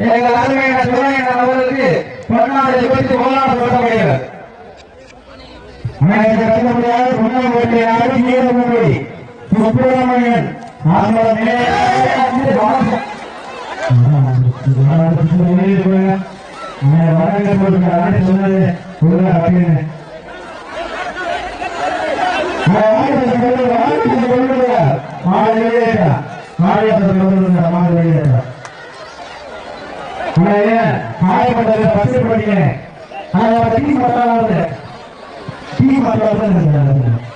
எங்கள் அருமையான துணையன் அவர்களுக்கு பொன்னாடை குறித்து போராட சொல்லப்படுகிறது சுப்பிரமணியன் அவங்கள சொன்னது காயப்பட்டது பத்து படிக்கிறேன் டீ மத்தாளர் டீ மத்தாளர்